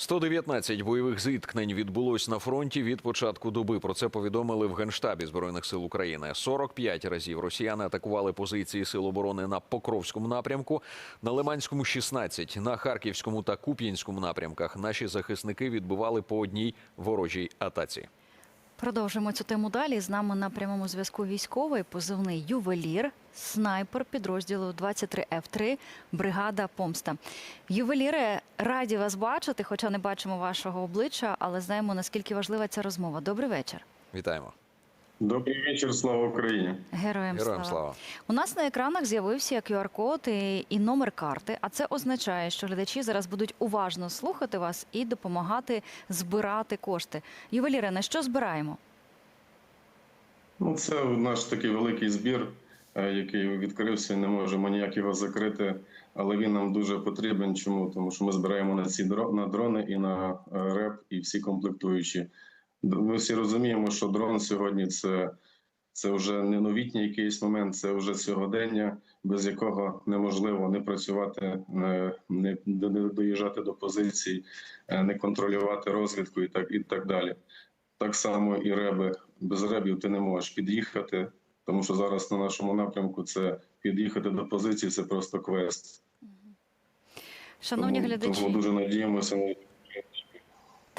119 бойових зіткнень відбулось на фронті від початку доби. Про це повідомили в Генштабі збройних сил України. 45 разів росіяни атакували позиції сил оборони на Покровському напрямку, на Лиманському 16, на Харківському та Куп'янському напрямках. Наші захисники відбивали по одній ворожій атаці. Продовжимо цю тему далі. З нами на прямому зв'язку військовий позивний ювелір, снайпер підрозділу 23F3, бригада Помста. Ювеліре, раді вас бачити, хоча не бачимо вашого обличчя, але знаємо наскільки важлива ця розмова. Добрий вечір. Вітаємо. Добрий вечір, слава Україні. Героям, Героям слава. слава. У нас на екранах з'явився QR-код і, і номер карти. А це означає, що глядачі зараз будуть уважно слухати вас і допомагати збирати кошти. Ювеліре, на що збираємо? Ну, це наш такий великий збір, е, який відкрився. Не можемо ніяк його закрити, але він нам дуже потрібен. Чому? Тому що ми збираємо на ці на дрони і на е, РЕП, і всі комплектуючі. Ми всі розуміємо, що дрон сьогодні це, це вже не новітній якийсь момент, це вже сьогодення, без якого неможливо не працювати, не, не не доїжджати до позицій, е, не контролювати розвідку і так, і так далі. Так само і реби. Без ребів ти не можеш під'їхати, тому що зараз на нашому напрямку це під'їхати до позиції, це просто квест. Шановні тому, глядачі. тому дуже надіємося на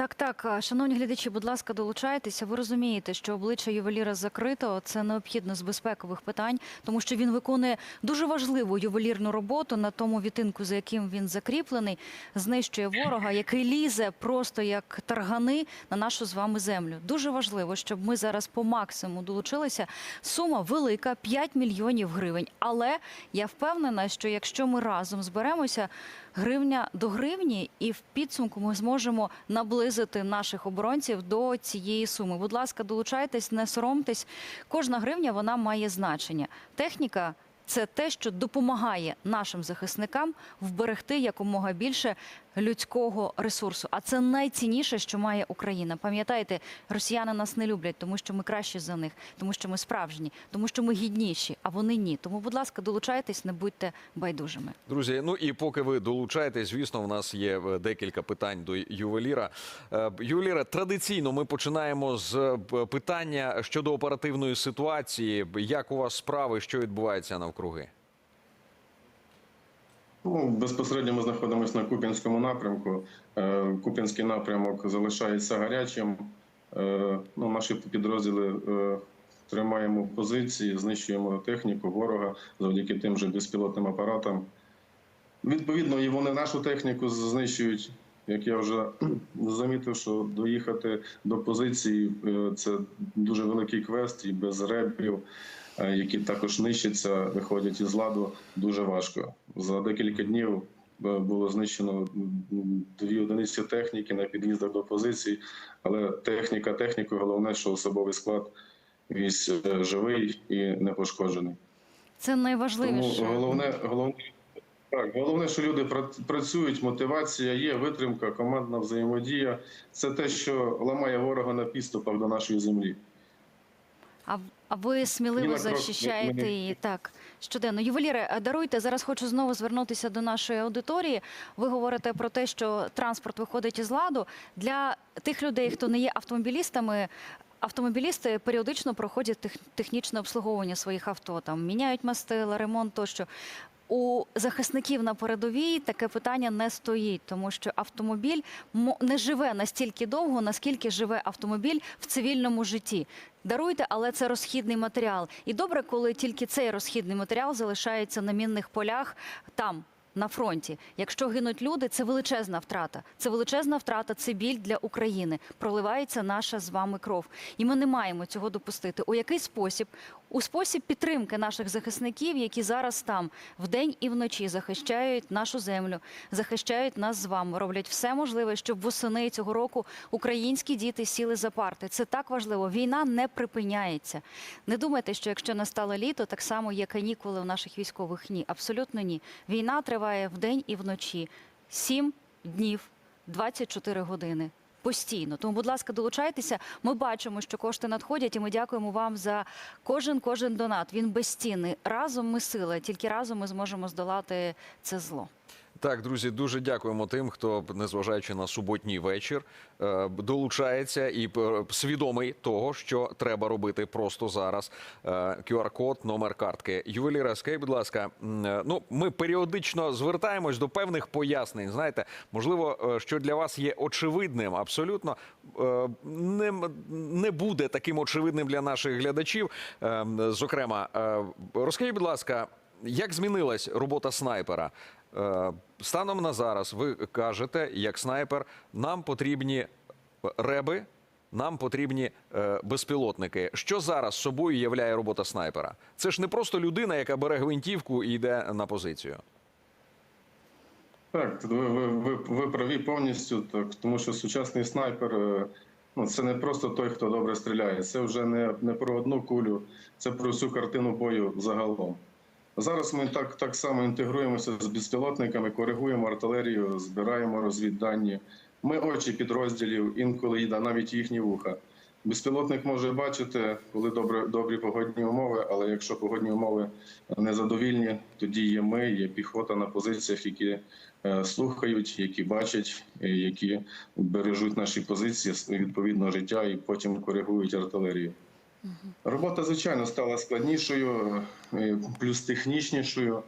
Так, так, шановні глядачі, будь ласка, долучайтеся. Ви розумієте, що обличчя ювеліра закрито. Це необхідно з безпекових питань, тому що він виконує дуже важливу ювелірну роботу на тому відтинку, за яким він закріплений, знищує ворога, який лізе просто як таргани на нашу з вами землю. Дуже важливо, щоб ми зараз по максимуму долучилися. Сума велика 5 мільйонів гривень. Але я впевнена, що якщо ми разом зберемося, гривня до гривні, і в підсумку ми зможемо наблизити наших оборонців до цієї суми. Будь ласка, долучайтесь, не соромтесь. Кожна гривня вона має значення. Техніка. Це те, що допомагає нашим захисникам вберегти якомога більше людського ресурсу. А це найцінніше, що має Україна. Пам'ятайте, росіяни нас не люблять, тому що ми кращі за них, тому що ми справжні, тому що ми гідніші, а вони ні. Тому, будь ласка, долучайтесь, не будьте байдужими. Друзі, ну і поки ви долучаєтесь, звісно, в нас є е, декілька питань до ювеліра. Е, Ювеліра, традиційно ми починаємо з е, питання щодо оперативної ситуації. Як у вас справи, що відбувається навкруги? Ну, безпосередньо ми знаходимося на Куп'янському напрямку. Е, Куп'янський напрямок залишається гарячим. Е, Ну, наші підрозділи е, тримаємо позиції, знищуємо техніку ворога завдяки тим же безпілотним апаратам. Відповідно, і вони нашу техніку знищують. Як я вже замітив, що доїхати до позиції е, це дуже великий квест, і без ребів, е, які також нищаться, виходять із ладу, дуже важко. За декілька днів е, було знищено дві одиниці техніки на під'їздах до позицій, але техніка технікою, головне, що особовий склад весь живий і не пошкоджений. Це Тому найважливіше. головне, головне, так, головне, що люди працюють, мотивація є, витримка, командна взаємодія. Це те, що ламає ворога на підступах до нашої землі. А, а ви сміливо захищаєте її так щоденно. Ювеліре, даруйте зараз. Хочу знову звернутися до нашої аудиторії. Ви говорите про те, що транспорт виходить із ладу для тих людей, хто не є автомобілістами. Автомобілісти періодично проходять тех- технічне обслуговування своїх авто, там міняють мастила, ремонт тощо. У захисників на передовій таке питання не стоїть, тому що автомобіль мо- не живе настільки довго, наскільки живе автомобіль в цивільному житті. Даруйте, але це розхідний матеріал. І добре, коли тільки цей розхідний матеріал залишається на мінних полях там. На фронті, якщо гинуть люди, це величезна втрата. Це величезна втрата, це біль для України. Проливається наша з вами кров, і ми не маємо цього допустити. У який спосіб? У спосіб підтримки наших захисників, які зараз там вдень і вночі захищають нашу землю, захищають нас з вами, роблять все можливе, щоб восени цього року українські діти сіли за парти. Це так важливо. Війна не припиняється. Не думайте, що якщо настало літо, так само є канікули у наших військових. Ні, абсолютно ні. Війна триває вдень і вночі. Сім днів, 24 години. Постійно, тому, будь ласка, долучайтеся. Ми бачимо, що кошти надходять, і ми дякуємо вам за кожен кожен донат. Він безцінний. Разом ми сила, тільки разом ми зможемо здолати це зло. Так, друзі, дуже дякуємо тим, хто, незважаючи на суботній вечір, е, долучається і е, свідомий того, що треба робити просто зараз. Е, QR-код, номер картки. Ювеліра, скажіть, будь ласка, е, ну ми періодично звертаємось до певних пояснень. Знаєте, можливо, е, що для вас є очевидним, абсолютно е, не, не буде таким очевидним для наших глядачів. Е, Зокрема, е, розкажіть, будь ласка. Як змінилась робота снайпера? Е, Станом на зараз ви кажете, як снайпер, нам потрібні реби, нам потрібні е, безпілотники. Що зараз собою являє робота снайпера? Це ж не просто людина, яка бере гвинтівку і йде на позицію. Так, ви, ви, ви, ви праві повністю, так, тому що сучасний снайпер е, ну, це не просто той, хто добре стріляє. Це вже не, не про одну кулю, це про всю картину бою загалом. Зараз ми так, так само інтегруємося з безпілотниками, коригуємо артилерію, збираємо розвіддані. Ми очі підрозділів, інколи їда навіть їхні вуха. Безпілотник може бачити, коли добре, добрі погодні умови, але якщо погодні умови незадовільні, тоді є ми, є піхота на позиціях, які е, слухають, які бачать, е, які бережуть наші позиції, відповідно життя і потім коригують артилерію. Робота, звичайно, стала складнішою, е, плюс технічнішою.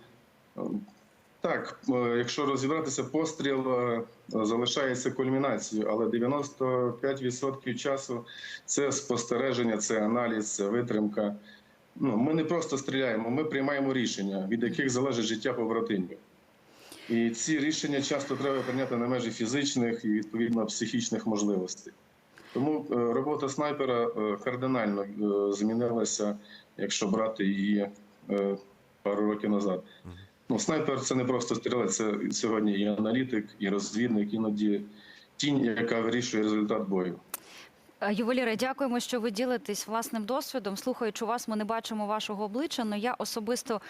Так, е, якщо розібратися, постріл е, залишається кульмінацією, але 95% часу це спостереження, це аналіз, це витримка. Ну, ми не просто стріляємо, ми приймаємо рішення, від яких залежить життя побратимів. І ці рішення часто треба прийняти на межі фізичних і відповідно психічних можливостей. Тому е, робота снайпера е, кардинально е, змінилася, якщо брати її пару років назад. Ну, снайпер це не просто стрілець, це сьогодні і аналітик, і розвідник, іноді тінь, яка вирішує результат бою. Ювеліре, дякуємо, що ви ділитесь власним досвідом. Слухаючи вас, ми не бачимо вашого обличчя, але я особисто.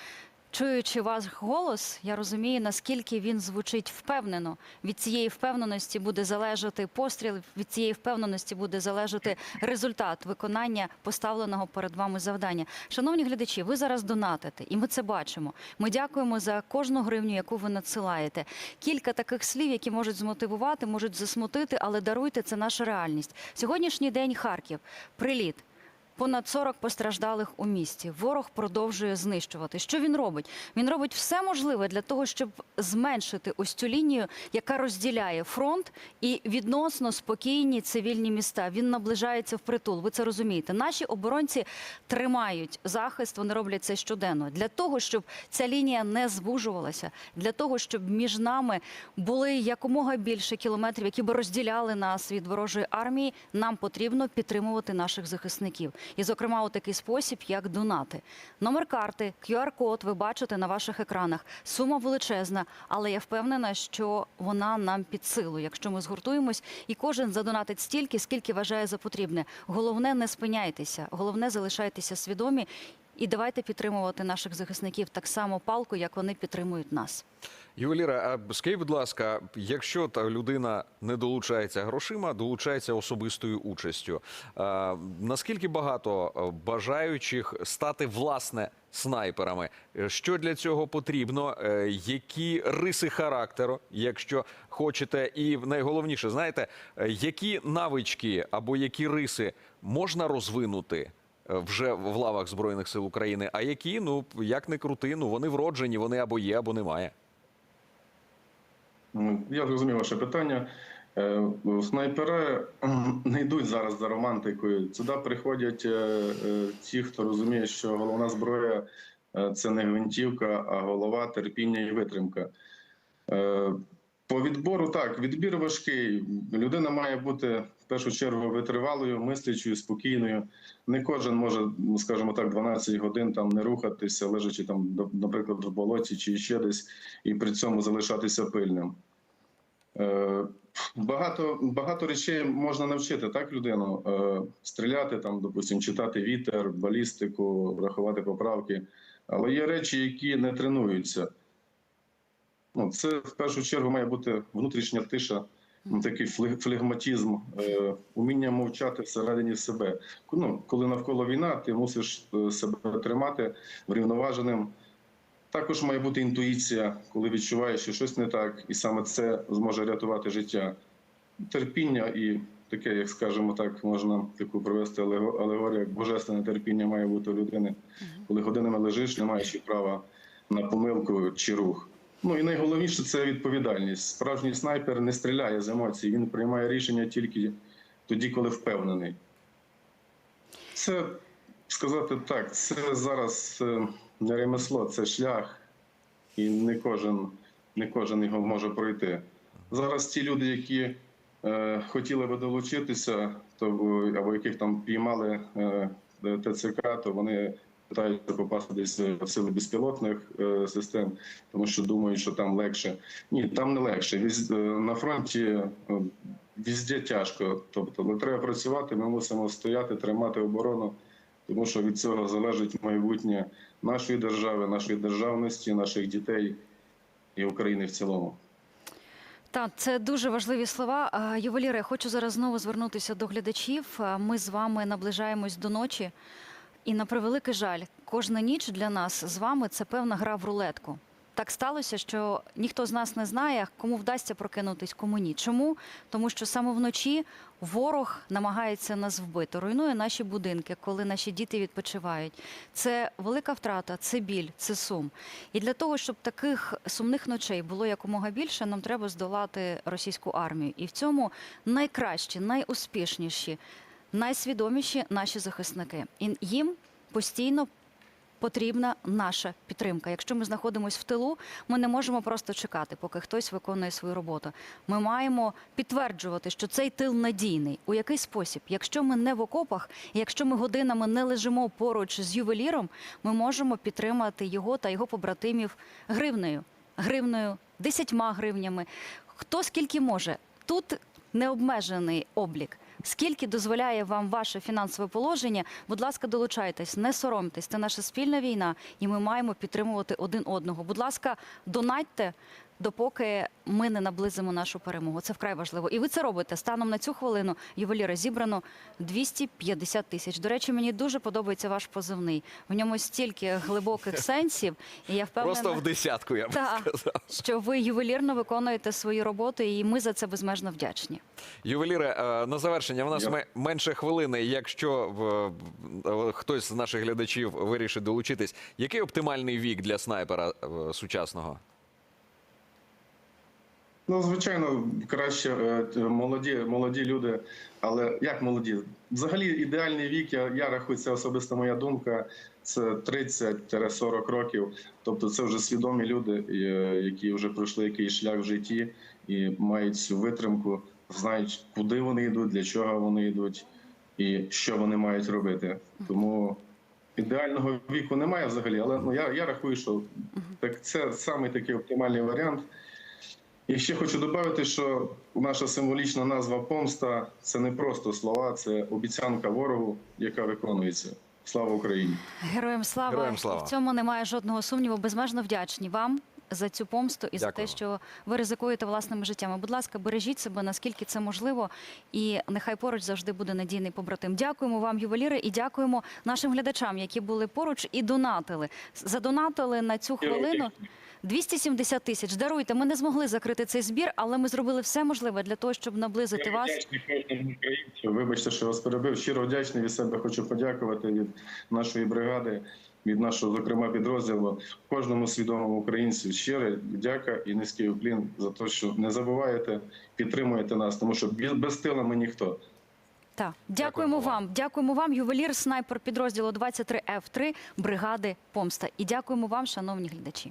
Чуючи ваш голос, я розумію, наскільки він звучить впевнено. Від цієї впевненості буде залежати постріл, від цієї впевненості буде залежати результат виконання поставленого перед вами завдання. Шановні глядачі, ви зараз донатите, і ми це бачимо. Ми дякуємо за кожну гривню, яку ви надсилаєте. Кілька таких слів, які можуть змотивувати, можуть засмутити, але даруйте це наша реальність. Сьогоднішній день Харків, приліт. Понад 40 постраждалих у місті. Ворог продовжує знищувати. Що він робить? Він робить все можливе для того, щоб зменшити ось цю лінію, яка розділяє фронт і відносно спокійні цивільні міста. Він наближається в притул. Ви це розумієте? Наші оборонці тримають захист. Вони роблять це щоденно для того, щоб ця лінія не звужувалася, для того, щоб між нами були якомога більше кілометрів, які би розділяли нас від ворожої армії. Нам потрібно підтримувати наших захисників. І, зокрема, у такий спосіб, як донати. Номер карти, QR-код ви бачите на ваших екранах. Сума величезна, але я впевнена, що вона нам під силу, якщо ми згуртуємось, і кожен задонатить стільки, скільки вважає за потрібне. Головне, не спиняйтеся, головне залишайтеся свідомі. І давайте підтримувати наших захисників так само палко, як вони підтримують нас. Ювеліра, а скажіть, будь ласка, якщо та людина не долучається грошима, долучається особистою участю, а, наскільки багато е, бажаючих стати власне снайперами? Що для цього потрібно? Е, Які риси характеру, якщо хочете, і найголовніше, знаєте, е, які навички або які риси можна розвинути? Е, Вже в лавах збройних сил України, а які ну як не крути, ну вони вроджені, вони або є, або немає. Я зрозумів ваше питання. Е, Снайпери не йдуть зараз за романтикою. Сюди приходять е, ті, хто розуміє, що головна зброя це не гвинтівка, а голова, терпіння і витримка. По відбору так, відбір важкий. Людина має бути першу чергу витривалою, мислячою, спокійною. Не кожен може, ну, скажімо так, 12 годин там не рухатися, лежачи там, наприклад, в болоті чи ще десь, і при цьому залишатися пильним. Е, Багато, багато речей можна навчити так людину е, стріляти, там, допустим, читати вітер, балістику, рахувати поправки. Але є речі, які не тренуються. Ну, це в першу чергу має бути внутрішня тиша, такий фле- флегматизм, е, уміння мовчати всередині себе. Ну, коли навколо війна, ти мусиш е, себе тримати врівноваженим. Також має бути інтуїція, коли відчуваєш, що щось не так, і саме це зможе рятувати життя. Терпіння і таке, як скажемо так, можна таку провести алего- алегорію, як божественне терпіння має бути у людини. Коли годинами лежиш, не маючи права на помилку чи рух. Ну і найголовніше це відповідальність. Справжній снайпер не стріляє з емоцій, він приймає рішення тільки тоді, коли впевнений. Це сказати так, це зараз е, не ремесло, це шлях, і не кожен, не кожен його може пройти. Зараз ті люди, які е, хотіли би долучитися, то або яких там піймали е, ТЦК, то вони питаються попасти десь в сили безпілотних е, систем, тому що думають, що там легше. Ні, там не легше. Е, на фронті е, візде тяжко. Тобто, але треба працювати. Ми мусимо стояти, тримати оборону, тому що від цього залежить майбутнє нашої держави, нашої державності, наших дітей і України в цілому. Так, це дуже важливі слова. А, Ювеліре, я хочу зараз знову звернутися до глядачів. Ми з вами наближаємось до ночі. І на превеликий жаль, кожна ніч для нас з вами це певна гра в рулетку. Так сталося, що ніхто з нас не знає, кому вдасться прокинутись, кому ні. Чому? Тому що саме вночі ворог намагається нас вбити, руйнує наші будинки, коли наші діти відпочивають. Це велика втрата, це біль, це сум. І для того, щоб таких сумних ночей було якомога більше, нам треба здолати російську армію. І в цьому найкращі, найуспішніші, найсвідоміші наші захисники. І їм постійно потрібна наша підтримка. Якщо ми знаходимося в тилу, ми не можемо просто чекати, поки хтось виконує свою роботу. Ми маємо підтверджувати, що цей тил надійний. У який спосіб? Якщо ми не в окопах, якщо ми годинами не лежимо поруч з ювеліром, ми можемо підтримати його та його побратимів гривнею, гривнею, десятьма гривнями. Хто скільки може? Тут необмежений облік. Скільки дозволяє вам ваше фінансове положення, будь ласка, долучайтесь, не соромтесь. Це наша спільна війна, і ми маємо підтримувати один одного. Будь ласка, донатьте, допоки ми не наблизимо нашу перемогу. Це вкрай важливо. І ви це робите. Станом на цю хвилину ювеліра зібрано 250 тисяч. До речі, мені дуже подобається ваш позивний. В ньому стільки глибоких сенсів, і я впевнена, Просто в десятку, я б Так. сказав. що ви ювелірно виконуєте свою роботу, і ми за це безмежно вдячні. Ювеліре, е, на завершення в нас Я- менше хвилини. Якщо в- е, хтось з наших глядачів вирішить долучитись, який оптимальний вік для снайпера е, сучасного? Ну, звичайно, краще е, молоді, молоді люди, але як молоді? Взагалі, ідеальний вік, я, я рахую, це особиста моя думка. Це 30-40 років. Тобто, це вже свідомі люди, е, які вже пройшли якийсь шлях в житті і мають цю витримку, знають, куди вони йдуть, для чого вони йдуть і що вони мають робити. Тому ідеального віку немає взагалі, але ну я, я рахую, що так це саме такий оптимальний варіант. І ще хочу додати, що наша символічна назва помста це не просто слова, це обіцянка ворогу, яка виконується. Слава Україні! Героям слава. Героям слава. В цьому немає жодного сумніву. Безмежно вдячні вам за цю помсту і за те, що ви ризикуєте власними життями. Будь ласка, бережіть себе наскільки це можливо, і нехай поруч завжди буде надійний побратим. Дякуємо вам, ювеліри, і дякуємо нашим глядачам, які були поруч і донатили. Задонатили на цю хвилину. 270 тисяч. Даруйте, ми не змогли закрити цей збір, але ми зробили все можливе для того, щоб наблизити Я вас. вдячний кожному українцю. Вибачте, що вас перебив. Щиро вдячний від себе. Хочу подякувати від нашої бригади, від нашого, зокрема, підрозділу, кожному свідомому українцю. Щире дяка і низький уклін за те, що не забуваєте, підтримуєте нас, тому що без, без тила ми ніхто. Так, дякуємо Дякуємо вам. Дякуємо вам, ювелір, снайпер підрозділу 23 F3 бригади Помста. І дякуємо вам, шановні глядачі.